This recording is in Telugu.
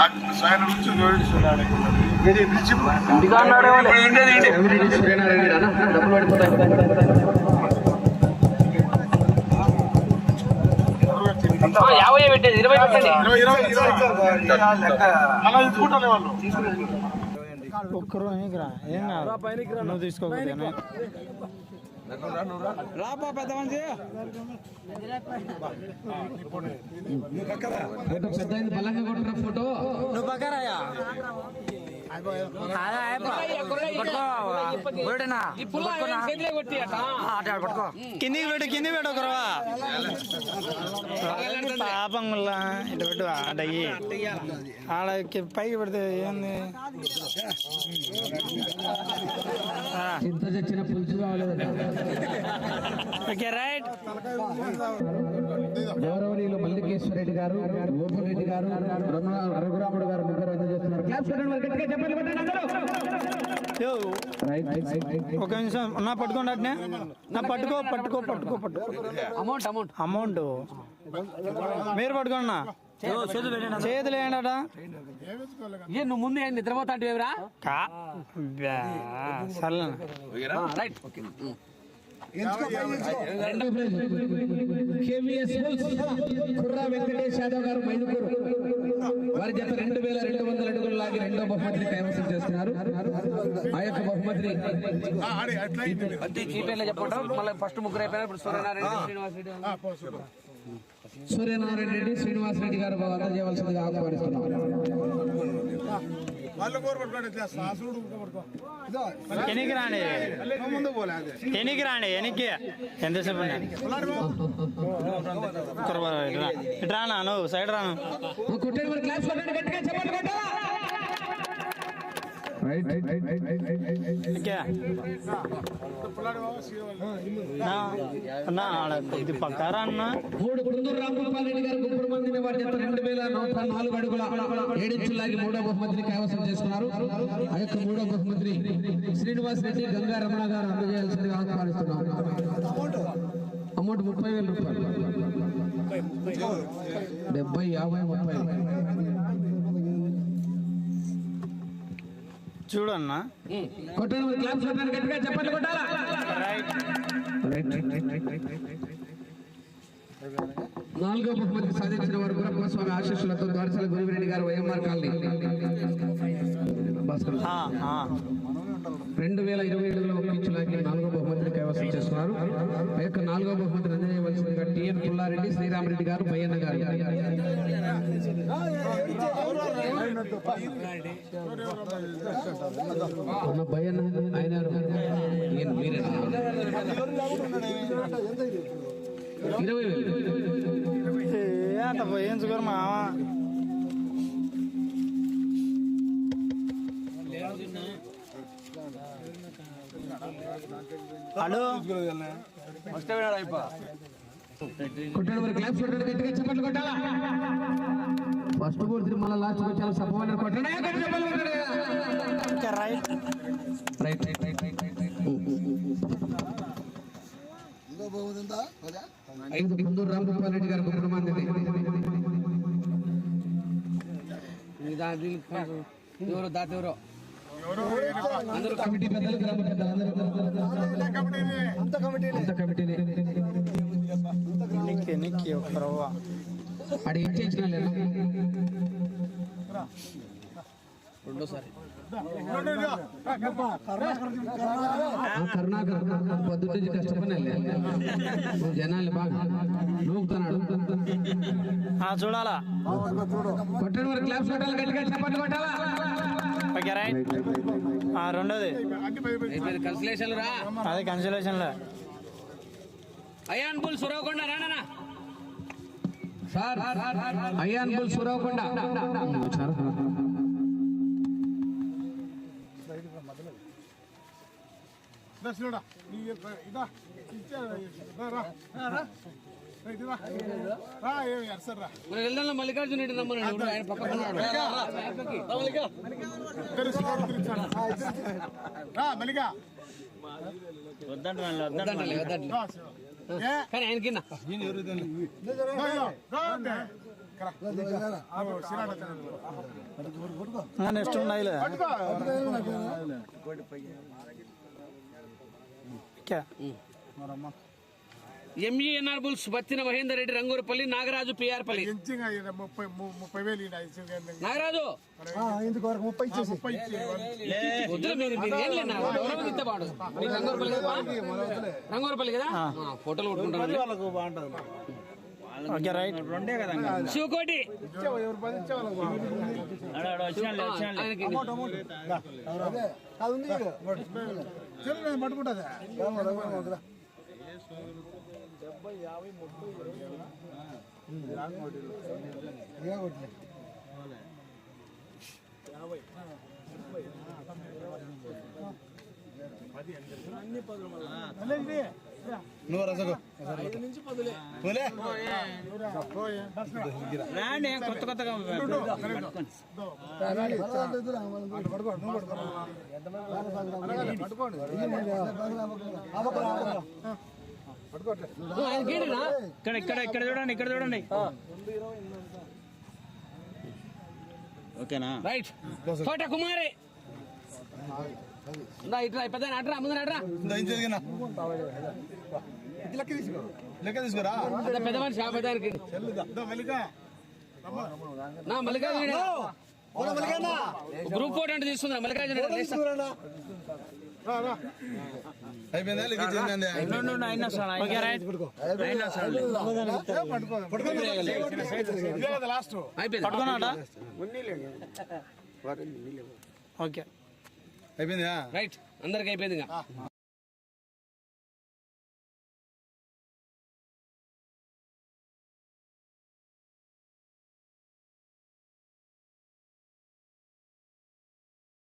ఆయన నుంచి జోడిస్తున్నాడు యాభై పెట్టేది ఇరవై పెట్టండి ఇరవై తీసుకుంటానే వాళ్ళు ఒక్కరు ఏం కాదు. నువ్వు తీసుకోకపోతే ఫోటో పెద్ద అయింది బలంగా కొట్టిన ఫోటో. నువ్వు పక్కరాయా కిందికి పెట్టు కింది పెట్టు ఒకరవా పాపం ఇటు పెట్టు ఆడయ్యి ఆడ పైకి పెడితే ఏంది ఇంత చచ్చిన పులుసు ఓకే రైట్ గౌరవనీయులు మల్లికేశ్వర రెడ్డి గారు ఓపెన్ రెడ్డి గారు రఘురాముడు గారు ముగ్గురు అందజేస్తున్నారు క్లాస్ ఒక నిమిషం. నా పట్టుకోండి అట్నే. నా పట్టుకో పట్టుకో పట్టుకో పట్టుకో. Amount amount. అమౌంట్. మీరు పట్టుకోండి చేతులు ఏంటట ఏ నువ్వు ముందు ఏం నిద్రపోతా అంటే సర్లే రైట్. ఓకే కుర్రా వెంకటేష్ యాదవ్ గారు మైదుకూరు వారి జత రెండు వేల రెండు వందల అడుగులు లాగి రెండో బహుమతిని కైవసం చేస్తున్నారు. ఆ యొక్క బహుమతిని ఫస్ట్ ముగ్గురు అయిపోయినారు ఇప్పుడు సూర్యనారాయణ శ్రీనివాస్ రెడ్డి సూర్యనారాయణ రెడ్డి శ్రీనివాస్ రెడ్డి గారు అందజేయవలసిందిగా ఆహ్వానిస్తున్నాం. రాండి రాండి ఎనికి. ఎంతసేపు ఇటు రానా నువ్వు సైడ్ రాను? క్లాస్ గట్టిగా చెప్పండి ఇది రైట్ పక్కారా అన్న. మూడు కుందూరు రామగోపాల్ రెడ్డి గారు గుంపుడు మందిని వారి చేత రెండు వేల నూట నాలుగు అడుగుల ఏడించులాగి మూడో బహుమతిని కైవసం చేసుకున్నారు. ఆ యొక్క మూడో బహుమతిని శ్రీనివాస్ రెడ్డి గంగా రమణ గారు అందజేయాల్సిందిగా ఆహ్వానిస్తున్నారు అమౌంట్ ముప్పై వేల రూపాయలు. డెబ్బై యాభై ముప్పై. చూడన్నా. కొట్టండి మరి క్లాప్స్ కొట్టండి గట్టిగా చెప్పండి కొట్టాలా? నాలుగో బహుమతి సాధించిన వారు గురప్ప స్వామి ఆశీస్సులతో ద్వారసాల గురువిరెడ్డి గారు వైఎంఆర్ కాలనీ. రెండు వేల ఇరవై ఏడులో ఒప్పించడానికి నాలుగో బహుమతిని కైవసం చేస్తున్నారు ఆ యొక్క నాలుగో బహుమతిని అందజేయవలసిందిగా టిఎన్ పుల్లారెడ్డి శ్రీరామరెడ్డి గారు బయ్యన్న గారు. అన్న బయ్యన్న ఆయన? ఇరవై వేలు. పోయించుకోరు మామ హలో. కొట్టాడు మరి క్లాప్స్ కొట్టాడు గట్టిగా చెప్పండి కొట్టాలా? ఫస్ట్ బోర్డు తిరుమల లాస్ట్ వచ్చారు సపోర్ట్ కొట్టండి. Right right right right right right right ఐదు కుందూరు రామగోపాల్ రెడ్డి గారు ఎవరు? దాత ఎవరో? కమిటీ పెద్దలు గ్రామ పెద్దలు అందరూ అంత కమిటీని. నిక్కి నిక్కి ఒక్క రవ్వ ఆడ ఏం చేసిన రెండోసారి కరుణాకర్ పొద్దుట నుంచి కష్టపడి జనాలు బాగా నూపుతున్నాడు ఆ, చూడాలా? కొట్టండి మరి క్లాప్స్ కొట్టాలి గట్టిగా కొట్టాలా ఓకే రైట్. ఆ, రెండోది. కన్సలేషన్ రా. అదే కన్సలేషన్లో అయాన్ బుల్ సురవకుండా రానా సార్ అయ్యాన్ బుల్ సురవకుండా మల్లికార్జున రెడ్డి రమ్మని ఆయన పక్కన మల్లిక వద్దంట వద్దంట వద్దంటలే, వద్దంటలే. రా శివ. ఏ కానీ ఆయన కింద అయ్యో, రా అంటే. కరా ఆగు, సిరాడ తినండి. నెక్స్ట్ ఉన్నాయిలే పట్టుకో. ఎంఈఎన్ఆర్ బుల్స్ బత్తిన మహేందర్ రెడ్డి రంగూరుపల్లి నాగరాజు పిఆర్పల్లి? నాగరాజు! రంగూరుపల్లి కదా? రంగూరుపల్లి కదా? ఆ, ఫోటోలు రైట్. శివకోటి ఎవరు పది ఇచ్చే వాళ్ళకి బాగుంది. ఆ, ఆయనకి చెల్లి నేను పట్టుకుంటుందా నువ్వు రాండి కొత్త కొత్తగా ఏంటినా? ఇక్కడ ఇక్కడ ఇక్కడ చూడండి ఇక్కడ చూడండి. ఓకేనా? రైట్. కోట కుమారి. ఇట్రా పెద్ద అట్రా ఏం జరిగినా లెక్క తీసుకురా? పెద్ద మనిషి ఆ పెద్ద ఆయనకి. నా మల్లికార్జున గ్రూప్ ఫోటో అంటే తీసుకుందా మల్లికార్జున అయిపోయిందా లెక్క లాస్ట్ అయిపోయింది పట్టుకున్నాడా ఓకే అయిపోయిందా రైట్ అందరికి అయిపోయింది